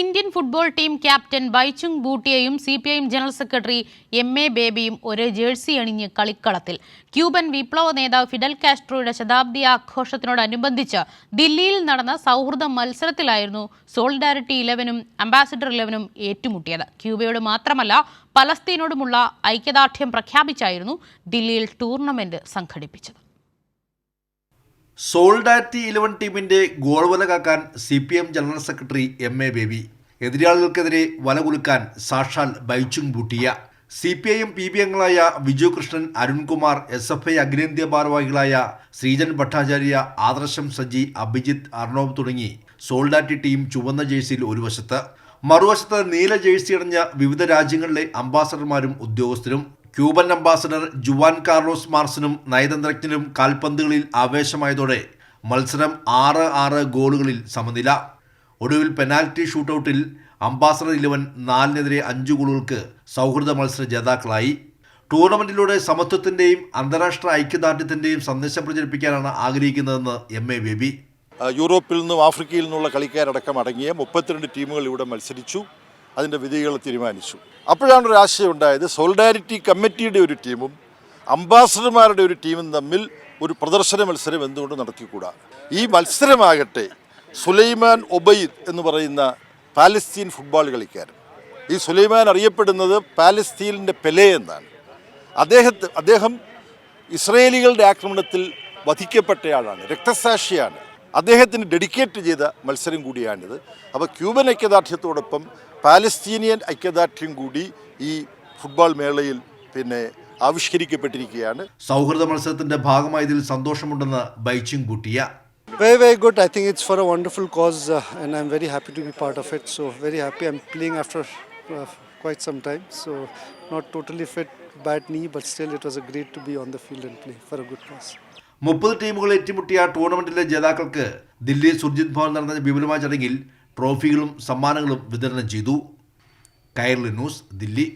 Indian football team captain Baichung ബൂട്ടിയയും C P I M general secretary M A ബേബിയും ഒരേ jersey അണിഞ്ഞ് കളിക്കളത്തിൽ. Cuban വിപ്ലവ നേതാവ് ഫിഡൽ കാസ്ട്രോയുടെ ശതാബ്ദി ആഘോഷത്തിനോടനുബന്ധിച്ച് ദില്ലിയിൽ നടന്ന സൗഹൃദ മത്സരത്തിലായിരുന്നു സോളിഡാരിറ്റി ഇലവനും അംബാസിഡർ ഇലവനും ഏറ്റുമുട്ടിയത്. ക്യൂബയോട് മാത്രമല്ല പലസ്തീനോടുമുള്ള ഐക്യദാർഢ്യം പ്രഖ്യാപിച്ചായിരുന്നു ദില്ലിയിൽ ടൂർണമെന്റ് സംഘടിപ്പിച്ചത്. സോൾഡാറ്റി ഇലവൻ ടീമിന്റെ ഗോൾ വല കാക്കാൻ C P M general secretary M A Baby. എതിരാളികൾക്കെതിരെ വല കുലുക്കാൻ സാക്ഷാൽ Baichung Bhutia. C P I M P B അംഗങ്ങളായ Viju Krishnan Arunkumar S F I അഖിലേന്ത്യാ ഭാരവാഹികളായ ശ്രീജൻ ഭട്ടാചാര്യ ആദർശം സജി അഭിജിത്ത് അർണോബ് തുടങ്ങി സോൾഡാറ്റി ടീം ചുവന്ന ജേഴ്സിയിൽ ഒരു വശത്ത്. മറുവശത്ത് നീല ജേഴ്സി അണിഞ്ഞ വിവിധ രാജ്യങ്ങളിലെ അംബാസഡർമാരും ഉദ്യോഗസ്ഥരും ക്യൂബൻ അംബാസഡർ ജുവാൻ കാർലോസ് മാർസിനും നയതന്ത്രജ്ഞനും കാൽപന്തുകളിൽ ആവേശമായതോടെ മത്സരം ആറ് ആറ് ഗോളുകളിൽ സമനില. ഒടുവിൽ പെനാൽറ്റി ഷൂട്ടൌട്ടിൽ അംബാസഡർ ഇലവൻ നാലിനെതിരെ അഞ്ച് ഗോളുകൾക്ക് സൗഹൃദ മത്സര ജേതാക്കളായി. ടൂർണമെന്റിലൂടെ സമത്വത്തിന്റെയും അന്താരാഷ്ട്ര ഐക്യദാർഢ്യത്തിന്റെയും സന്ദേശം പ്രചരിപ്പിക്കാനാണ് ആഗ്രഹിക്കുന്നതെന്ന് എം എ ബേബി. യൂറോപ്പിൽ നിന്നും ആഫ്രിക്കയിൽ നിന്നുള്ള കളിക്കാരടക്കം അടങ്ങിയ മുപ്പത്തിരണ്ട് ടീമുകൾ ഇവിടെ മത്സരിച്ചു. അതിന്റെ വിധികൾ തീരുമാനിച്ചു. അപ്പോഴാണ് ഒരു ആശയം ഉണ്ടായത് സോളിഡാരിറ്റി കമ്മിറ്റിയുടെ ഒരു ടീമും അംബാസഡർമാരുടെ ഒരു ടീമും തമ്മിൽ ഒരു പ്രദർശന മത്സരം എന്തുകൊണ്ട് നടത്തിക്കൂടാ ഈ മത്സരമാകട്ടെ സുലൈമാൻ ഒബൈദ് എന്ന് പറയുന്ന പാലസ്തീൻ ഫുട്ബോൾ കളിക്കാരൻ. ഈ സുലൈമാൻ അറിയപ്പെടുന്നത് പാലസ്തീനിന്റെ പെലെ എന്നാണ്. അദ്ദേഹത്തെ അദ്ദേഹം ഇസ്രയേലികളുടെ ആക്രമണത്തിൽ വധിക്കപ്പെട്ടയാളാണ് രക്തസാക്ഷിയാണ്. അദ്ദേഹത്തിന് ഡെഡിക്കേറ്റ് ചെയ്ത മത്സരം കൂടിയാണിത് അപ്പോൾ ക്യൂബൻ ഐക്യദാർഢ്യത്തോടൊപ്പം പാലസ്തീനിയൻ ഐക്യദാർഢ്യം കൂടി ഈ ഫുട്ബോൾ മേളയിൽ പിന്നെ ആവിഷ്കരിക്കപ്പെട്ടിരിക്കുകയാണ് സൗഹൃദ മത്സരത്തിന്റെ ഭാഗമായതിൽ സന്തോഷമുണ്ടെന്ന് Bhaichung Bhutia Very, very good. I think it's for a wonderful cause, uh, and I'm very happy to be part of it. So, very happy. I'm playing after uh, quite some time. So, not totally fit, bad knee, but still, it was a great to be on the field and play for a good cause. മുപ്പത് ടീമുകൾ ഏറ്റുമുട്ടിയ ടൂർണമെന്റിലെ ജേതാക്കൾക്ക് ദില്ലി സുർജിത് ഭവൻ നടന്ന വിപുലമായ ചടങ്ങിൽ ട്രോഫികളും സമ്മാനങ്ങളും വിതരണം ചെയ്തു. Kairali news Delhi.